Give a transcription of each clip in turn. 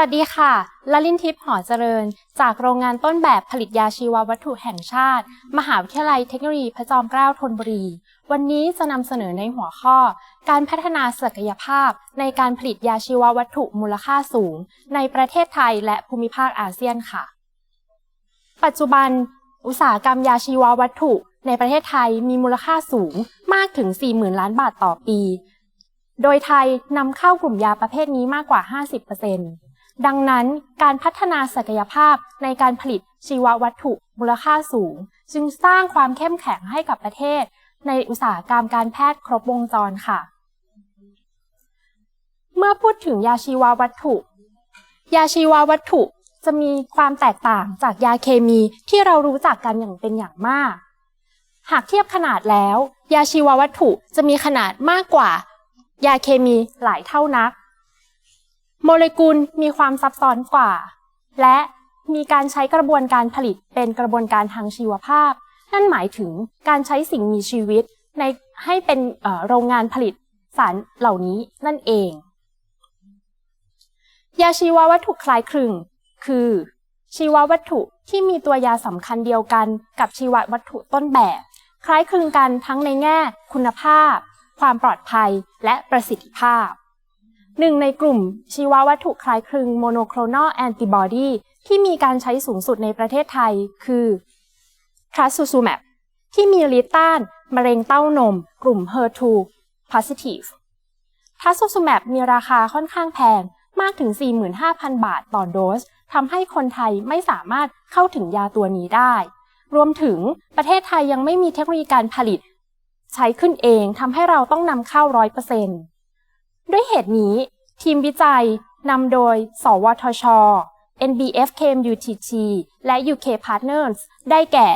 วัสดีค่ะลลินทิพย์หอเจริญ จากโรงงานต้นแบบผลิตยาชีววัตถุแห่งชาติ มหาวิทยาลัยเทคโนโลยีพระจอมเกล้าธนบุรี วันนี้จะนำเสนอในหัวข้อ การพัฒนาศักยภาพ ในการผลิตยาชีววัตถุมูลค่าสูง ในประเทศไทยและภูมิภาคอาเซียนค่ะ ปัจจุบัน อุตสาหกรรมยาชีววัตถุ ในประเทศไทยมีมูลค่าสูงมากถึง 40,000 ล้านบาทต่อปี โดยไทยนำเข้ากลุ่มยาประเภทนี้มากกว่า 50% ดังนั้นการพัฒนาศักยภาพในการผลิตชีววัตถุมูลค่าสูง จึงสร้างความเข้มแข็งให้กับประเทศ ในอุตสาหกรรมการแพทย์ครบวงจรค่ะ เมื่อพูดถึงยาชีววัตถุ ยาชีววัตถุจะมีความแตกต่างจากยาเคมีที่เรารู้จักกันอย่างเป็นอย่างมาก หากเทียบขนาดแล้ว ยาชีววัตถุจะมีขนาดมากกว่า ยาเคมีหลายเท่านัก โมเลกุลมีความซับซ้อนกว่า และมีการใช้กระบวนการผลิตเป็นกระบวนการทางชีวภาพ นั่นหมายถึงการใช้สิ่งมีชีวิตในให้เป็นโรงงานผลิตสารเหล่านี้นั่นเอง ยาชีววัตถุคล้ายคลึง คือ ชีววัตถุที่มีตัวยาสำคัญเดียวกันกับชีววัตถุต้นแบบ คล้ายคลึงกันทั้งในแง่ คุณภาพ ความปลอดภัยและประสิทธิภาพ หนึ่งในกลุ่มชีววัตถุคล้ายคลึงโมโนโคลนอลแอนติบอดีที่มีการใช้สูงสุดในประเทศไทยคือทรัสซูซูแมปที่มีฤทธิ์ต้าน มะเร็งเต้านม กลุ่ม HER2 positive ทรัสซูซูแมปมีราคาค่อนข้างแพงมากถึง 45,000 บาทต่อโดสทำให้คนไทยไม่สามารถเข้าถึงยาตัวนี้ได้ รวมถึงประเทศไทยยังไม่มีเทคโนโลยีการผลิต ใช้ขึ้นเองทำให้เราต้องนำเข้า 100% ด้วยเหตุนี้ ทีมวิจัยนำโดย สวทช NBF KMUTT และ UK Partners ได้แก่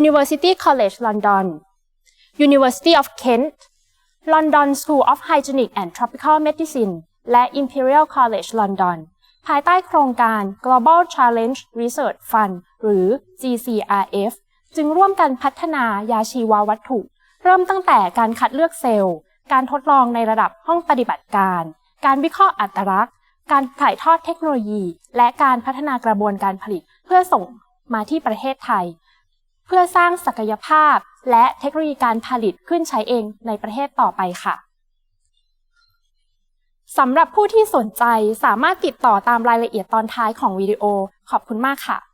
University College London University of Kent London School of Hygienic and Tropical Medicine และ Imperial College London ภายใต้โครงการ Global Challenge Research Fund หรือ GCRF จึงร่วมกันพัฒนายาชีววัตถุ เริ่มตั้งแต่การคัดเลือกเซลล์ การทดลองในระดับห้องปฏิบัติการ การวิเคราะห์อัตลักษณ์ การถ่ายทอดเทคโนโลยี และการพัฒนากระบวนการผลิต เพื่อส่งมาที่ประเทศไทย เพื่อสร้างศักยภาพ และเทคโนโลยีการผลิตขึ้นใช้เองในประเทศต่อไปค่ะสำหรับผู้ที่สนใจสามารถติดต่อตามรายละเอียดตอนท้ายของวิดีโอ ขอบคุณมากค่ะ